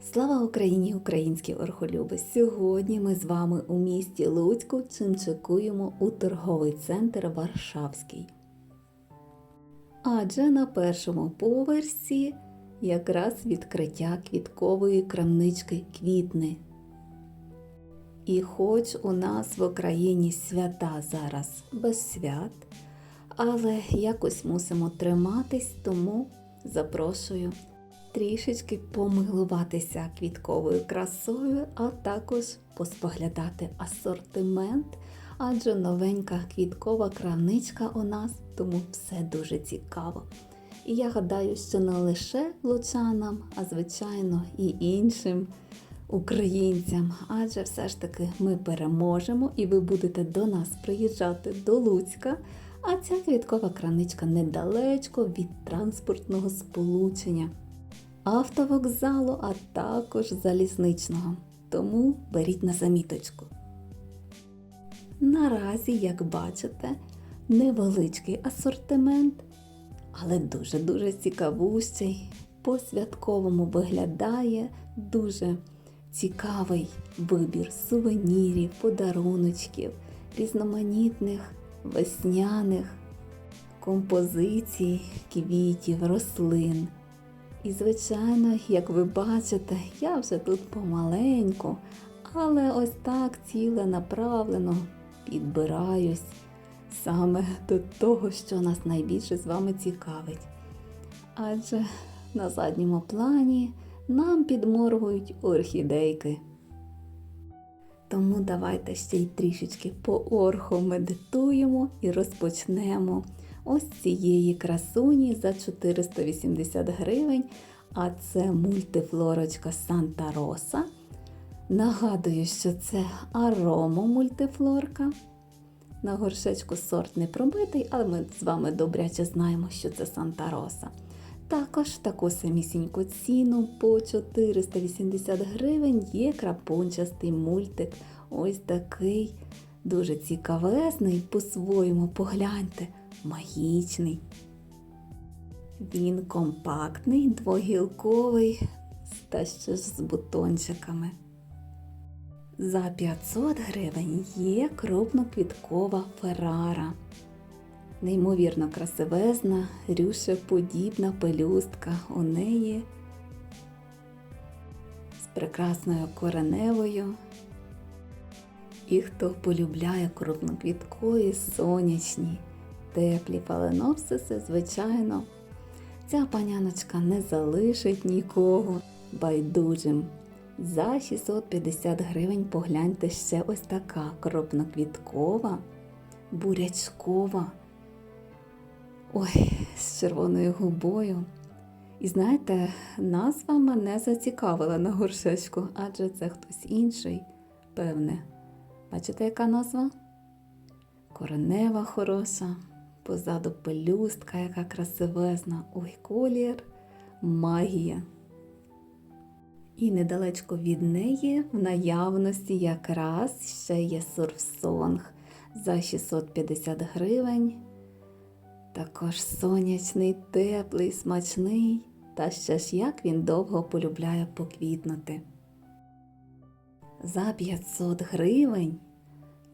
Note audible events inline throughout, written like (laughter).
Слава Україні, українські орхолюби! Сьогодні ми з вами у місті Луцьку чимчикуємо у торговий центр Варшавський. Адже на першому поверсі якраз відкриття квіткової крамнички квітни. І хоч у нас в Україні свята зараз без свят, але якось мусимо триматись, тому запрошую трішечки помилуватися квітковою красою, а також поспоглядати асортимент, адже новенька квіткова крамничка у нас, тому все дуже цікаво. І я гадаю, що не лише лучанам, а звичайно і іншим українцям, адже все ж таки ми переможемо і ви будете до нас приїжджати до Луцька. А ця квіткова краничка недалечко від транспортного сполучення, автовокзалу, а також залізничного. Тому беріть на заміточку. Наразі, як бачите, невеличкий асортимент, але дуже-дуже цікавущий. По-святковому виглядає дуже цікавий вибір сувенірів, подаруночків, різноманітних весняних композицій, квітів, рослин. І, звичайно, як ви бачите, я вже тут помаленьку, але ось так ціленаправлено підбираюсь саме до того, що нас найбільше з вами цікавить. Адже на задньому плані нам підморгують орхідейки. Тому давайте ще й трішечки поорхомедитуємо і розпочнемо ось цієї красуні за 480 гривень. А це мультифлорочка Санта Роса. Нагадую, що це аромо мультифлорка. На горшечку сорт не пробитий, але ми з вами добряче знаємо, що це Санта Роса. Також таку самісіньку ціну по 480 гривень є крапончастий мультик. Ось такий дуже цікавезний, по-своєму погляньте, магічний. Він компактний, двогілковий та ще ж з бутончиками. За 500 гривень є крупноквіткова феррара. Неймовірно красивезна, рюшеподібна пелюстка у неї з прекрасною кореневою. І хто полюбляє крупноквіткові, сонячні, теплі фаленопсиси, звичайно, ця паняночка не залишить нікого байдужим. За 650 гривень погляньте ще ось така крупноквіткова, бурячкова. Ой, з червоною губою. І знаєте, назва мене зацікавила на горшечку, адже це хтось інший, певне. Бачите, яка назва? Коренева хороша, позаду пелюстка, яка красивезна. Ой, колір, магія. І недалечко від неї в наявності якраз ще є сурфсонг за 650 гривень. Також сонячний, теплий, смачний, та ще ж як він довго полюбляє поквітнути. За 500 гривень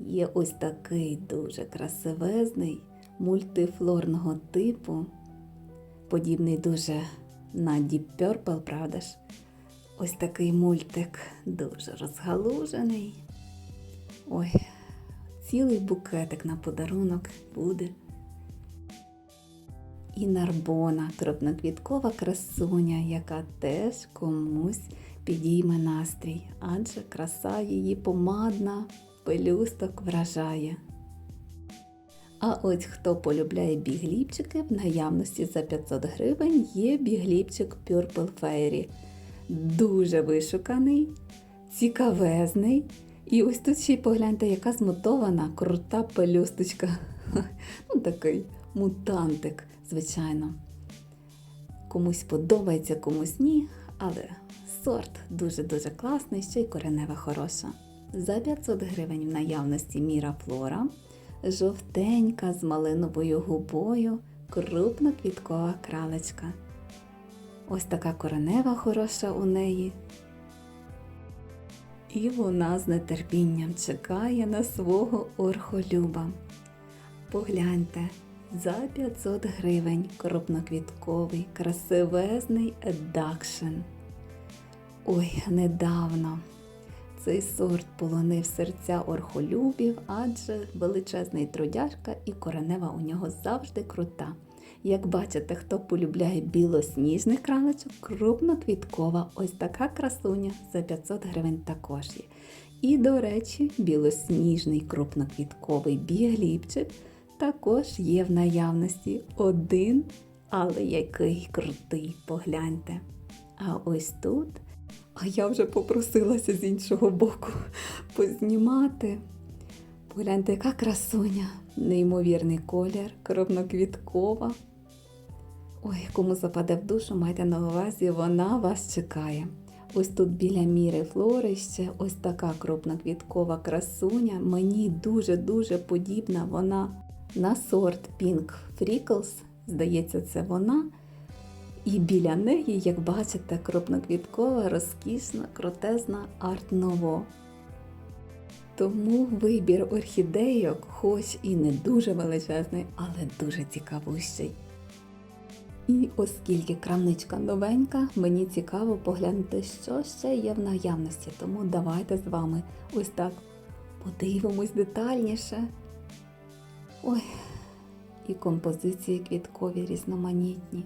є ось такий дуже красивезний мультифлорного типу, подібний дуже на Deep Purple, правда ж? Ось такий мультик дуже розгалужений. Ой, цілий букетик на подарунок буде. І нарбона, крупноквіткова красуня, яка теж комусь підійме настрій, адже краса її помадна, пелюсток вражає. А ось хто полюбляє бігліпчики, в наявності за 500 гривень є бігліпчик Purple Fairy. Дуже вишуканий, цікавезний. І ось тут ще й погляньте, яка змотована крута пелюсточка. Ну, такий мутантик, звичайно. Комусь подобається, комусь ні, але сорт дуже-дуже класний, ще й коренева хороша. За 500 гривень в наявності Міра Флора, жовтенька з малиновою губою, крупна квіткова кралечка. Ось така коренева хороша у неї, І вона з нетерпінням чекає на свого орхолюба. Погляньте, за 500 гривень крупноквітковий, красивезний едакшн. Ой, недавно цей сорт полонив серця орхолюбів, адже величезний трудяжка і коренева у нього завжди крута. Як бачите, хто полюбляє білосніжних кралечок, крупноквіткова ось така красуня за 500 гривень також є. І, до речі, білосніжний крупноквітковий бігліпчик також є в наявності один, але який крутий, погляньте. А ось тут, а я вже попросилася з іншого боку познімати. Погляньте, яка красуня, неймовірний колір, крупноквіткова. Ой, кому западе в душу, майте на увазі, вона вас чекає. Ось тут біля міри флори ще ось така крупноквіткова красуня. Мені дуже-дуже подібна вона на сорт Pink Freckles. Здається, це вона. І біля неї, як бачите, крупноквіткова, розкішна, крутезна арт-ново. Тому вибір орхідейок, хоч і не дуже величезний, але дуже цікавущий. І оскільки крамничка новенька, мені цікаво поглянути, що ще є в наявності. Тому давайте з вами ось так подивимось детальніше. Ой, і композиції квіткові різноманітні.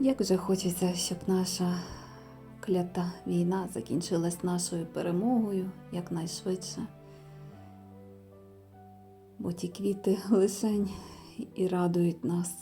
Як же хочеться, щоб наша клята війна закінчилась нашою перемогою якнайшвидше. Бо ті квіти (laughs) лишень і радують нас,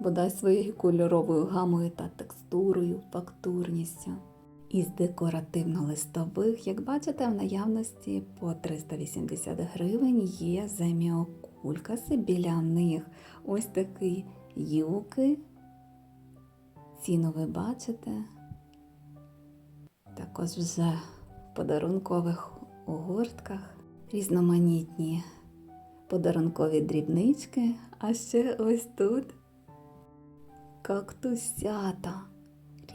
бодай своєю кольоровою гамою та текстурою, фактурністю. Із декоративно-листових, як бачите, в наявності по 380 гривень є земіокулькаси біля них. Ось такі юки. Ціну ви бачите. Також вже в подарункових огортках різноманітні подарункові дрібнички, а ще ось тут кактусята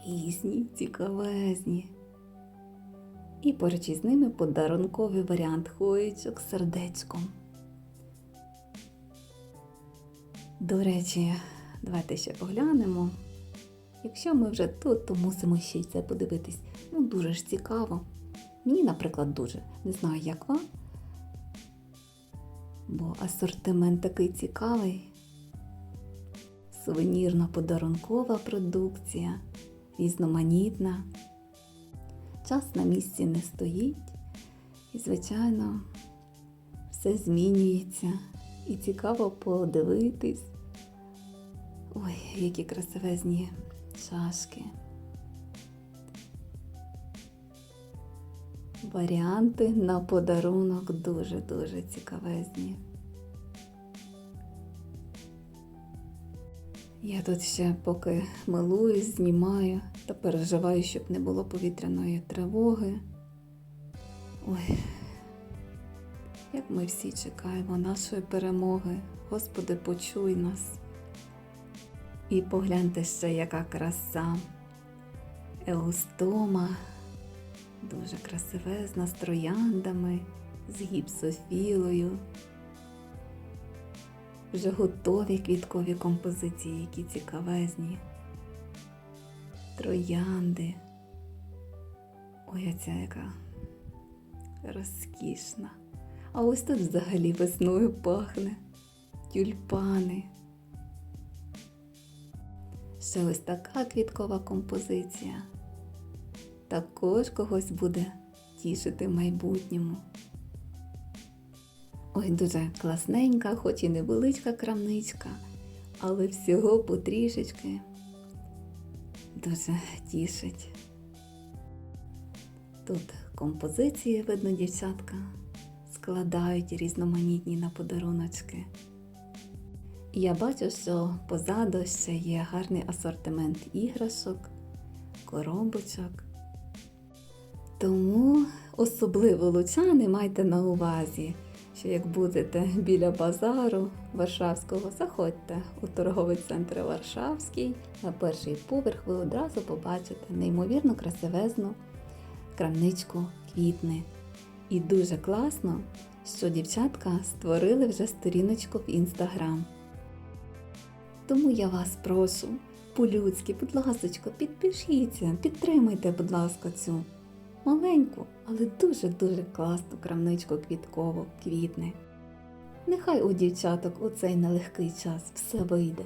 різні, цікавезні. І поруч із ними подарунковий варіант хоєчок з сердечком. До речі, давайте ще поглянемо. Якщо ми вже тут, то мусимо ще й це подивитись. Ну, дуже ж цікаво. Мені, наприклад, дуже. Не знаю, як вам. Бо асортимент такий цікавий. Сувенірно-подарункова продукція, різноманітна. Час на місці не стоїть. І, звичайно, все змінюється. І цікаво подивитись. Ой, які красивезні чашки. Варіанти на подарунок дуже-дуже цікавезні. Я тут ще поки милуюсь, знімаю та переживаю, щоб не було повітряної тривоги. Ой, як ми всі чекаємо нашої перемоги. Господи, почуй нас. І погляньте ще, яка краса. Еустома, дуже красивезна, з трояндами, з гіпсофілою. Вже готові квіткові композиції, які цікавезні. Троянди. Ой, оця яка розкішна. А ось тут взагалі весною пахне. Тюльпани. Ще ось така квіткова композиція. Також когось буде тішити в майбутньому. Ой, дуже класненька, хоч і невеличка крамничка, але всього потрішечки дуже тішить. Тут композиції, видно, дівчатка складають різноманітні на подаруночки. І я бачу, що позаду ще є гарний асортимент іграшок, коробочок. Тому особливо лучани майте на увазі, що як будете біля базару Варшавського, заходьте у торговий центр Варшавський. На перший поверх ви одразу побачите неймовірно красивезну крамничку квітне. І дуже класно, що дівчатка створили вже сторіночку в інстаграм. Тому я вас прошу, по-людськи, будь ласочка, підпишіться, підтримайте, будь ласка, цю маленьку, але дуже-дуже класну крамничку квіткову квітне. Нехай у дівчаток у цей нелегкий час все вийде.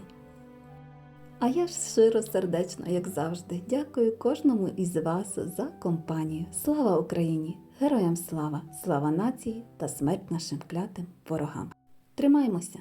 А я ж щиро сердечно, як завжди, дякую кожному із вас за компанію. Слава Україні! Героям слава! Слава нації та смерть нашим клятим ворогам! Тримаймося!